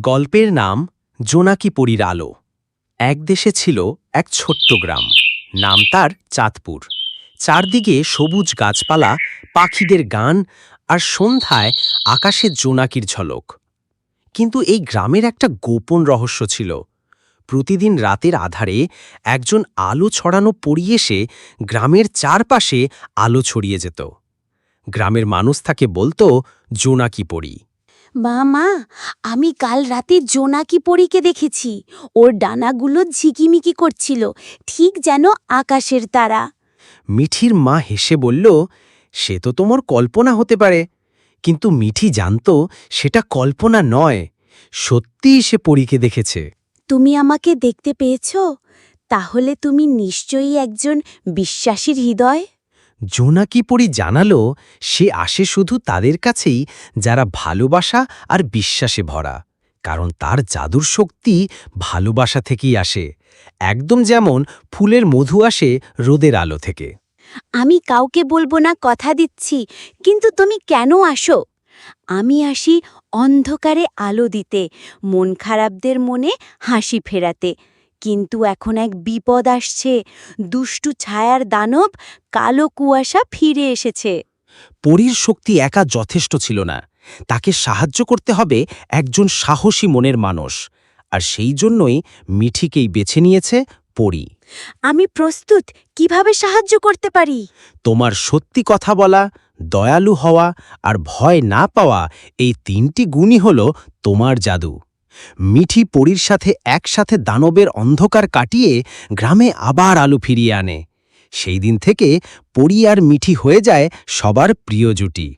গল্পের নাম জোনাকি পরীর আলো। এক দেশে ছিল এক ছোট্ট গ্রাম। নাম তার চাঁদপুর। চারদিকে সবুজ গাছপালা, পাখিদের গান আর সন্ধ্যায় আকাশে জোনাকির ঝলক। কিন্তু এই গ্রামের একটা গোপন রহস্য ছিল। প্রতিদিন রাতের আধারে একজন আলো ছড়ানো পড়ি এসে গ্রামের চারপাশে আলো ছড়িয়ে যেত। গ্রামের মানুষ তাকে বলতো জোনাকি পড়ি মা মা আমি কাল রাতে জোনাকি পরীকে দেখেছি। ওর ডানাগুলো ঝিকিমিকি করছিল ঠিক যেন আকাশের তারা। মিঠির মা হেসে বলল সে তো তোমার কল্পনা হতে পারে। কিন্তু মিঠি জানত সেটা কল্পনা নয় সত্যিই সে পরীকে দেখেছে। তুমি আমাকে দেখতে পেয়েছ? তাহলে তুমি নিশ্চয়ই একজন বিশ্বাসীর হৃদয়? জোনাকি পরি জানালো, সে আসে শুধু তাদের কাছেই যারা ভালোবাসা আর বিশ্বাসে ভরা, কারণ তার জাদুর শক্তি ভালোবাসা থেকেই আসে, একদম যেমন ফুলের মধু আসে রোদের আলো থেকে। আমি কাউকে বলব না কথা দিচ্ছি, কিন্তু তুমি কেন আসো? আমি আসি অন্ধকারে আলো দিতে, মন খারাপদের মনে হাসি ফেরাতে কিন্তু এখন এক বিপদ আসছে। দুষ্টু ছায়ার দানব কালো কুয়াশা ফিরে এসেছে। পরীর শক্তি একা যথেষ্ট ছিল না। তাকে সাহায্য করতে হবে একজন সাহসী মনের মানুষ। আর সেই জন্যই মিঠিকেই বেছে নিয়েছে পরী। আমি প্রস্তুত কীভাবে সাহায্য করতে পারি? তোমার সত্যি কথা বলা দয়ালু হওয়া আর ভয় না পাওয়া এই তিনটি গুণই হল তোমার জাদু। মিঠি পরীর সাথে একসাথে দানবের অন্ধকার কাটিয়ে গ্রামে আবার আলু ফিরিয়ে আনে। সেই দিন থেকে পরী আর মিঠি হয়ে যায় সবার প্রিয় জুটি।